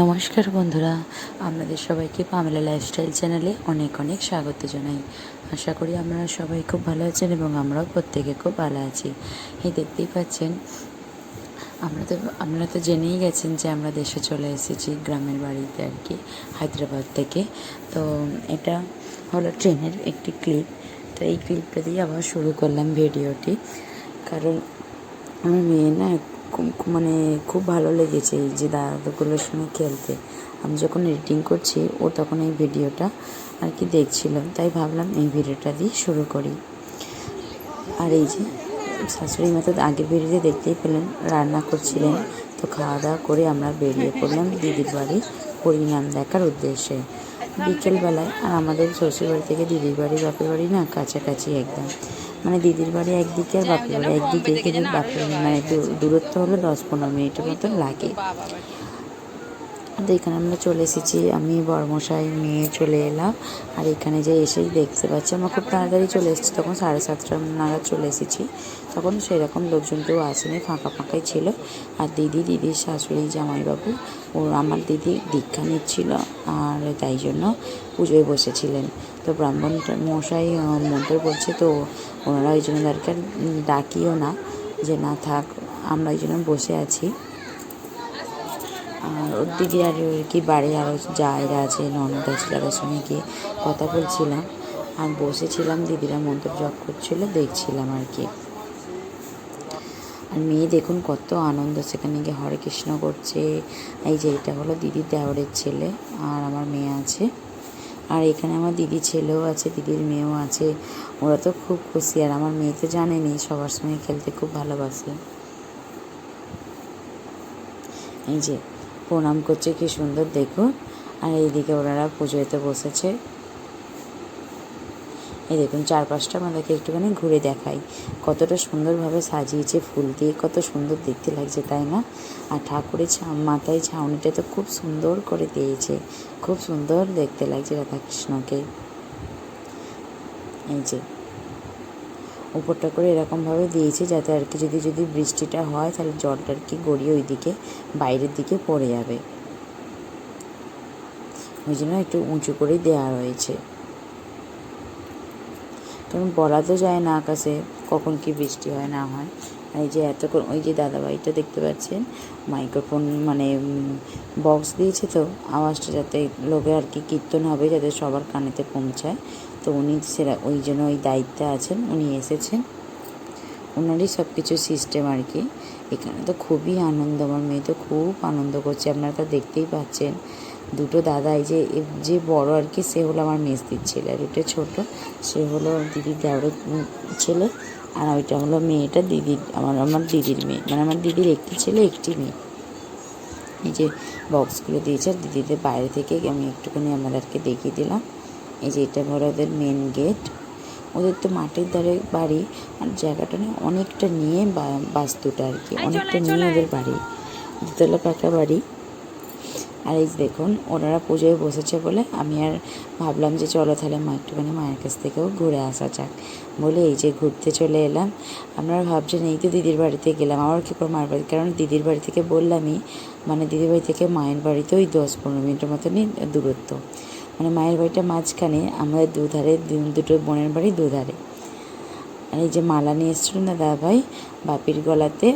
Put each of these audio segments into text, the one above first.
নমস্কার বন্ধুরা, আপনাদের সবাইকে পামেলা লাইফস্টাইল চ্যানেলে অনেক অনেক স্বাগত জানাই। আশা করি আপনারা সবাই খুব ভালো আছেন এবং আমরাও প্রত্যেকে খুব ভালো আছি। এই দেখতেই পাচ্ছেন, আমরা তো, আপনারা তো জেনেই গেছেন যে আমরা দেশে চলে এসেছি, গ্রামের বাড়িতে আর কি, হায়দ্রাবাদ থেকে। তো এটা হলো ট্রেনের একটি ক্লিপ তো এই ক্লিপটা দিয়ে আবার শুরু করলাম ভিডিওটি কারণ আমার মেয়ে না মানে খুব ভালো লেগেছে এই যে দাদাগুলোর সঙ্গে খেলতে। আমি যখন এডিটিং করছি, ও তখন এই ভিডিওটা আর কি দেখছিল। তাই ভাবলাম এই ভিডিওটা দিয়ে শুরু করি। আর এই যে শাশুড়ি মা তো আগের ভিডিওতে দেখতেই পেলেন, রান্না করছিলেন। তো খাওয়া দাওয়া করে আমরা বেরিয়ে পড়লাম দিদির বাড়ি পরিণাম দেখার উদ্দেশ্যে। বিকেলবেলায়, আর আমাদের শ্বশুর বাড়ি থেকে দিদির বাড়ি বাপের বাড়ি না কাছাকাছি একদম। মানে দিদির বাড়ি একদিকে আর বাপের বাড়ি। একদিকে কিন্তু বাপের মানে দূর- দূরত্ব হলো দশ পনেরো মিনিটের মতন লাগে। তো এখানে আমরা চলে এসেছি। আমি, বর্মশাই নিয়ে চলে এলাম। আর এখানে যে এসেই দেখতে পাচ্ছি, আমরা খুব তাড়াতাড়ি চলে এসেছি। তখন সাড়ে সাতটা নাগাদ চলে এসেছি। তখন সেরকম লোকজন কেউ আসেনি, ফাঁকা ফাঁকাই ছিল। আর দিদি, দিদির শাশুড়ি, জামাইবাবু, ও আমার দিদি দীক্ষা নিচ্ছিল। আর তাই জন্য পুজোয় বসেছিলেন। তো ব্রাহ্মণ মশাই মন্ত্র পড়ছে তো ওনারা ওই জন্য দরকার ডাকিও না যে না থাক, আমরা ওই জন্য বসে আছি। ওর দিদি আর কি বাড়ি আরও জায়গা আছে, ননদ আছে, তাদের সঙ্গে গিয়ে কথা বলছিলাম। আর বসেছিলাম, দিদিরা মন্ত্র জপ করছিল, দেখছিলাম আর কি। আর মেয়ে দেখুন কত আনন্দ, সেখানে গিয়ে হরে কৃষ্ণ করছে। এই যে এটা হলো দিদির দেওরের ছেলে আর আমার মেয়ে আছে। আর এখানে আমার দিদি ছেলেও আছে, দিদির মেয়েও আছে। ওরা তো খুব খুশি। আর আমার মেয়ে তো জানেনি, সবার সঙ্গে খেলতে খুব ভালোবাসে। এই যে প্রণাম করছে, কি সুন্দর, দেখুন। আর এইদিকে ওনারা পুজোতে বসেছে। এই দেখুন, চারপাশটা আমাদেরকে একটুখানি ঘুরে দেখাই। কতটা সুন্দরভাবে সাজিয়েছে ফুল দিয়ে, কত সুন্দর দেখতে লাগছে, তাই না? আর ঠাকুরের মাথায় ছাউনিটা তো খুব সুন্দর করে দিয়েছে। খুব সুন্দর দেখতে লাগছে রাধাকৃষ্ণকে। এই যে উপরটা করে এরকমভাবে দিয়েছে যাতে আর কি যদি যদি বৃষ্টিটা হয় তাহলে জলটা আর কি গড়িয়ে ওইদিকে, বাইরের দিকে পড়ে যাবে। ওই জন্য একটু উঁচু করেই দেওয়া রয়েছে। কারণ বলা তো যায় না আকাশে কখন কি বৃষ্টি হয়, না হয়। এই যে এতক্ষণ, ওই যে দাদাভাইটা দেখতে পাচ্ছেন মাইক্রোফোন মানে বক্স দিয়েছে তো, আওয়াজটা যাতে লোকে আর কি কীর্তন হবে যাতে সবার কানেতে পৌঁছায়। তো উনি সেরা, ওই জন্য ওই দায়িত্বে আছেন, উনি এসেছেন। ওনারই সব কিছু সিস্টেম আর কি। এখানে তো খুবই আনন্দ, আমার মেয়ে তো খুব আনন্দ করছে। আপনারা তো দেখতেই পাচ্ছেন, দুটো দাদাই যে যে বড় আর কি, সে হলো আমার মেজদির ছেলে। আর ওটা ছোট, সে হলো দিদির দেওরের উম ছেলে, আর ওইটা হলো মেয়েটা দিদির, আমার আমার দিদির মেয়ে। মানে আমার দিদির একটি ছেলে, একটি মেয়ে। এই যে বক্সগুলো দিয়েছে, আর দিদিদের বাইরে থেকে আমি একটুখানি আপনাদেরকে দেখিয়ে দিলাম। এই যে এটা হলো ওদের মেন গেট ওদের তো মাটির ধারে বাড়ি আর জায়গাটা নিয়ে অনেকটা নিয়ে বাস্তুটা আর কি অনেকটা নিয়ে ওদের বাড়ি। দুতলা পাকা বাড়ি। আর এই দেখুন ওনারা পুজোয় বসেছে বলে আমি আর ভাবলাম যে চলো তাহলে মা একটুখানি মায়ের কাছ থেকেও ঘুরে আসা যাক। বলে এই যে ঘুরতে চলে এলাম। আপনারা ভাবছেন এই তো দিদির বাড়িতে গেলাম। আবার কী করে মায়ের বাড়ি? কারণ দিদির বাড়ি থেকে বললামই মানে দিদির বাড়ি থেকে মায়ের বাড়িতে ওই দশ পনেরো মিনিটের মতনই দূরত্ব। মানে মায়ের বাড়িটা মাঝখানে আমাদের দুধারে দুটো বোনের বাড়ি দুধারে। আর এই যে মালা নিয়ে এসেছিলেন দাদা ভাই বাপির গলাতে,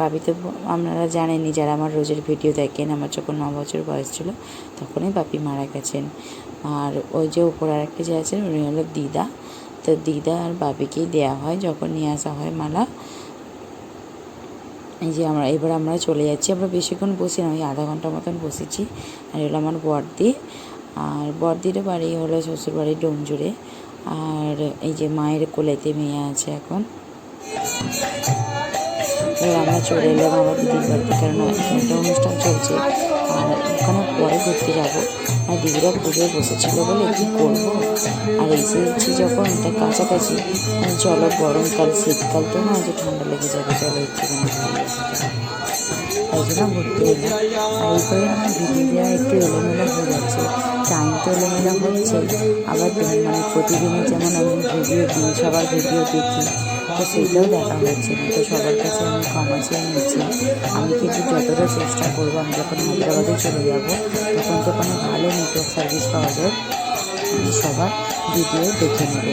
বাপি তো আপনারা জানেনই, যারা আমার রোজের ভিডিও দেখেন, আমার যখন ন বছর বয়স ছিল, তখনই বাপি মারা গেছেন। আর ওই যে উপর আর একটা যে আছেন উনি হলো দিদা। তো দিদা আর বাপিকেই দেওয়া হয়, যখন নিয়ে আসা হয় মালা। এই যে আমরা, এবার আমরা চলে যাচ্ছি, আমরা বেশিক্ষণ বসি না, ওই আধা ঘণ্টা মতন বসেছি। আর এগুলো আমার বর্দি আর বর্দিরও বাড়ি হলো শ্বশুর বাড়ি ডোমজুড়ে। আর এই যে মায়ের কোলেতে মেয়ে আছে এখন। আমরা চলে এলাম আমার দিদির বাড়িতে, কারণ একটা অনুষ্ঠান চলছে। আর ওখানে পরে ঘুরতে যাব। আর দিদিরা পুজোয় বসেছিল বলে কী করব? আর এসে এসেছি যখন এটা কাছাকাছি, চলো গরমকাল, শীতকাল তো না যে ঠান্ডা লেগে যাবে, চলো একটুখানি জন্য ঘুরতে এলাম আর এরপরে আমার ভিডিও দেওয়া একটু এলোমেলো হয়ে যাচ্ছে। টাইম তো এলোমেলো হচ্ছে। আবার মানে প্রতিদিনই যেমন আমি ভিডিও দিই, সবার ভিডিও দেখি, তো সেইটাও দেখা হচ্ছে না। তো সবার কাছে আমি ক্ষমা চেয়ে নিচ্ছি। আমি কিন্তু যতটা চেষ্টা করব, আমি যখন হায়দ্রাবাদে চলে যাব, তখন তো কোনো ভালো নেটওয়ার্ক সার্ভিস পাওয়া যায়। সবার ভিডিও দেখে নেব।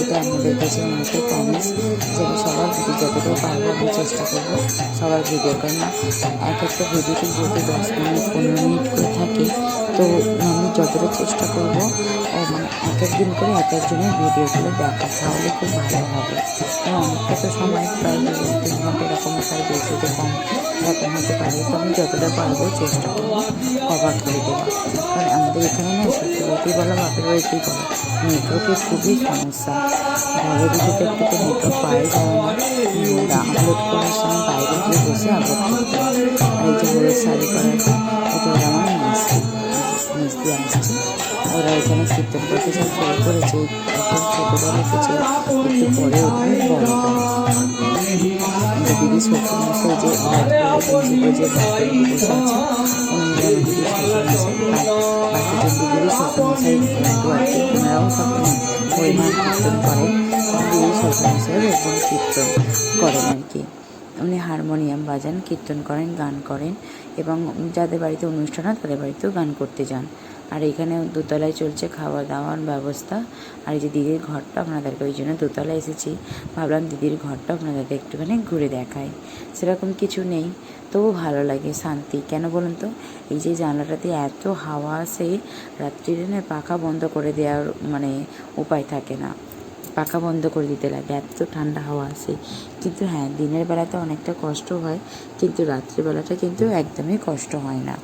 এটা আমাদের কাছে অনেকে প্রমিস যে আমি সবার ভিডিও যতটা পারব আমি চেষ্টা করব সবার ভিডিও। কারণ এক একটা ভিডিওতে যেহেতু দশ মিনিট, পনেরো মিনিট করে থাকে, তো আমি যতটা চেষ্টা করব মানে এক একদিন করে এক একজনের ভিডিওগুলো দেখা, তাহলে খুব ভালো হবে। অনেকটা তো সময় প্রায় দু তিন ঘণ্টা এরকম তার বেশি তো কম। এরকম হতে পারে তো যতটা পারব চেষ্টা করব। কভার করে দেওয়া কারণ আমাদের এখানে না, সত্যি বলতেই বলো, বাপের বাড়িতেই বলো নেটওয়ার্কের খুবই সমস্যা। ঘরের ভিতরে একটু তো নেটওয়ার্ক না আপলোড করার সময় বাইরে গিয়ে বসে আপলোড করতে আর এই যে শাড়ি করাটা এটা আমার মিস্ত্রি মিস্ত্রি আসছে। ওরা এখানে কীর্তন করতে শুরু করেছে, এখন ছোটো দল এসেছে একটু পরে বড় দিদি যে যে আছে কীর্তন কীর্তন করেন আর কি। উনি হারমোনিয়াম বাজান, কীর্তন করেন, গান করেন, এবং যাদের বাড়িতে অনুষ্ঠান হয়, তাদের বাড়িতেও গান করতে যান। আর এখানে দোতলায় চলছে খাওয়া দাওয়ার ব্যবস্থা। আর এই যে দিদির ঘরটা আপনাদেরকে, ওই জন্য দোতলায় এসেছি। ভাবলাম দিদির ঘরটা আপনাদেরকে একটুখানি ঘুরে দেখাই। সেরকম কিছু নেই তবু ভালো লাগে শান্তি। কেন বলুন তো? এই যে জানলাটাতে এত হাওয়া আসে, রাত্রিরে না পাখা বন্ধ করে দেওয়ার মানে উপায় থাকে না। পাখা বন্ধ করে দিতে লাগে, এত ঠান্ডা হাওয়া আসে কিন্তু হ্যাঁ দিনের বেলাতে অনেকটা কষ্ট হয়, কিন্তু রাত্রিবেলাটা কিন্তু একদমই কষ্ট হয় না।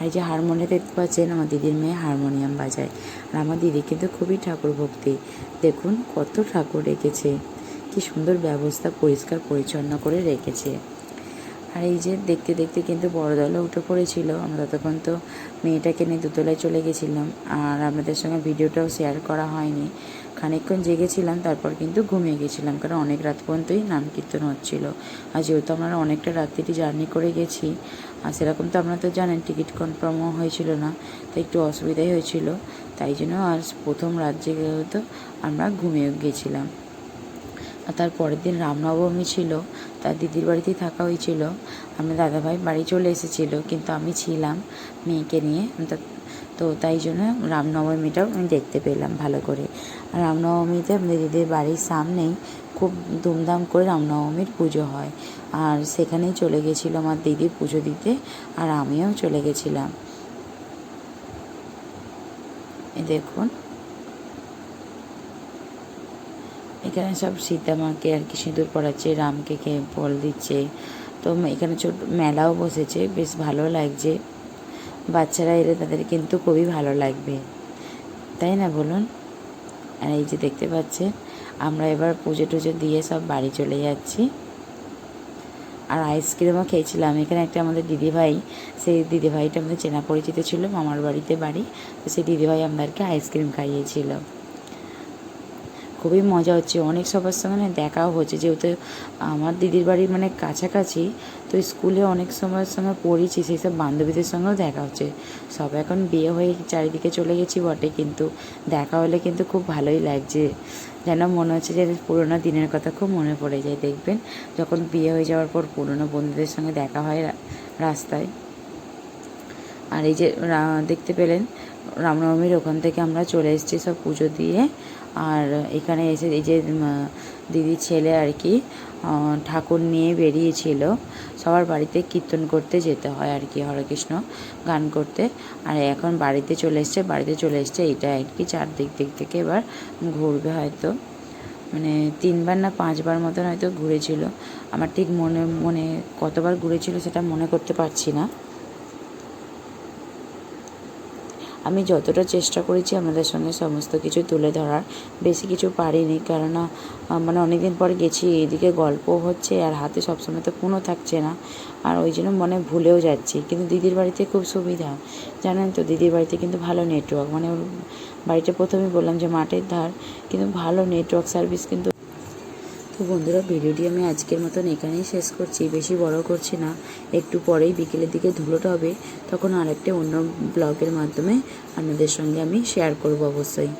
আর যে হারমোনিয়াম দেখতে পাচ্ছেন, আমার দিদির মেয়ে হারমোনিয়াম বাজায়। আর আমার দিদি কিন্তু খুবই ঠাকুর ভক্তি। দেখুন কত ঠাকুর রেখেছে, কি সুন্দর ব্যবস্থা পরিষ্কার পরিচ্ছন্ন করে রেখেছে। আর এই যে দেখতে দেখতে কিন্তু বড় দলও উঠে পড়েছিল, আমরা ততক্ষণ তো মেয়েটাকে নিয়ে দুতলায় চলে গেছিলাম, আর আপনাদের সঙ্গে ভিডিওটাও শেয়ার করা হয়নি। খানিকক্ষণ জেগেছিলাম, তারপর কিন্তু ঘুমিয়ে গেছিলাম, কারণ অনেক রাত পর্যন্তই নাম কীর্তন হচ্ছিল। আর যেহেতু আমরা অনেকটা রাত্রিটি জার্নি করে গেছি, আর সেরকম তো আপনারা তো জানেন, টিকিট কনফার্মও হয়েছিল না, তো একটু অসুবিধাই হয়েছিল। তাই জন্য আর প্রথম রাত জেগে হতো আমরা ঘুমিয়ে গেছিলাম। আর তার পরের দিন রামনবমী ছিল, তার দিদির বাড়িতেই থাকা হয়েছিল। আমার দাদাভাই বাড়ি চলে এসেছিল, কিন্তু আমি ছিলাম মেয়েকে নিয়ে। তা- তাই জন্য রামনবমীটাও আমি দেখতে পেলাম ভালো করে। রামনবমীতে আমাদের দিদির বাড়ির সামনেই খুব ধুমধাম করে রামনবমীর পুজো হয়। আর সেখানেই চলে গেছিল আমার দিদি পুজো দিতে আর আমিও চলে গেছিলাম। এই দেখুন। এখানে সব সীতা মাকে আর কি সিঁদুর পড়াচ্ছে, রামকে খেয়ে ফল দিচ্ছে। তো এখানে ছোট মেলাও বসেছে, বেশ ভালো লাগছে। বাচ্চারা এলে তাদের কিন্তু খুবই ভালো লাগবে। তাই না বলুন? আর এই যে দেখতে পাচ্ছেন, আমরা এবার পুজো টুজো দিয়ে সব বাড়ি চলে যাচ্ছি। আর আইসক্রিমও খেয়েছিলাম। এখানে একটা আমাদের দিদিভাই, সেই দিদিভাইটা আমাদের চেনা পরিচিত ছিল, মামার বাড়িতে বাড়ি। তো সেই দিদিভাই আমাদেরকে আইসক্রিম খাইয়েছিল। খুবই মজা হচ্ছে। অনেক সবার সঙ্গে দেখাও হচ্ছে। যেহেতু আমার দিদির বাড়ি মানে কাছাকাছি তো স্কুলে অনেক সময়ের সঙ্গে পড়েছি, সেই সব বান্ধবীদের সঙ্গেও দেখা হচ্ছে। সব এখন বিয়ে হয়ে চারিদিকে চলে গেছি বটে, কিন্তু দেখা হলে কিন্তু খুব ভালোই লাগছে। যেন মনে হচ্ছে যে পুরোনো দিনের কথা খুব মনে পড়ে যায়, দেখবেন? যখন বিয়ে হয়ে যাওয়ার পর পুরোনো বন্ধুদের সঙ্গে দেখা হয় রাস্তায়। আর এই যে দেখতে পেলেন, রামনবমীর ওখান থেকে আমরা চলে এসেছি সব পুজো দিয়ে। আর এখানে এসে এই যে দিদির ছেলে আর কি ঠাকুর নিয়ে বেরিয়েছিল। সবার বাড়িতে কীর্তন করতে যেতে হয় আর কি হরে কৃষ্ণ গান করতে। আর এখন বাড়িতে চলে এসছে, বাড়িতে চলে এসছে এটা আর কি চারদিক দিক থেকে এবার ঘুরবে হয়তো। মানে তিনবার না পাঁচবার মতন হয়তো ঘুরেছিল। আমার ঠিক মনে মনে কতবার ঘুরেছিল সেটা মনে করতে পারছি না। আমি যতটা চেষ্টা করেছি আমাদের সঙ্গে সমস্ত কিছু তুলে ধরার, বেশি কিছু পারিনি। কেননা মানে অনেকদিন পর গেছি এদিকে গল্প হচ্ছে আর হাতে সবসময় তো ফোনও থাকছে না। আর ওই জন্য মনে ভুলেও যাচ্ছি। কিন্তু দিদির বাড়িতে খুব সুবিধা। জানেন তো, দিদির বাড়িতে কিন্তু ভালো নেটওয়ার্ক মানে বাড়িটা প্রথমেই বললাম যে, মাঠের ধার। কিন্তু ভালো নেটওয়ার্ক সার্ভিস কিন্তু তো বন্ধুরা, ভিডিওটি আমি আজকের মতন এখানেই শেষ করছি। বেশি বড় করছি না, একটু পরেই বিকেলের দিকে ধুলোটা হবে, তখন আরেকটা অন্য ব্লগের মাধ্যমে আপনাদের সঙ্গে আমি শেয়ার করব অবশ্যই।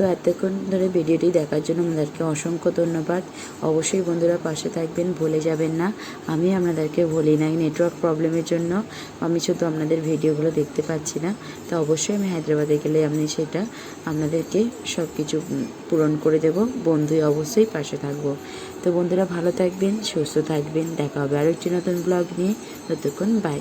তো এতক্ষণ ধরে ভিডিওটি দেখার জন্য আমাদেরকে অসংখ্য ধন্যবাদ। অবশ্যই বন্ধুরা পাশে থাকবেন, ভুলে যাবেন না। আমি আপনাদেরকে বলি নাই নেটওয়ার্ক প্রবলেমের জন্য। আমি শুধু আপনাদের ভিডিওগুলো দেখতে পাচ্ছি না। তো অবশ্যই আমি হায়দ্রাবাদে গেলে আমি সেটা আপনাদেরকে সব কিছু পূরণ করে দেব। বন্ধুই অবশ্যই পাশে থাকব। তো বন্ধুরা ভালো থাকবেন, সুস্থ থাকবেন। দেখা হবে আরও একটি নতুন ব্লগ নিয়ে। ততক্ষণ বাই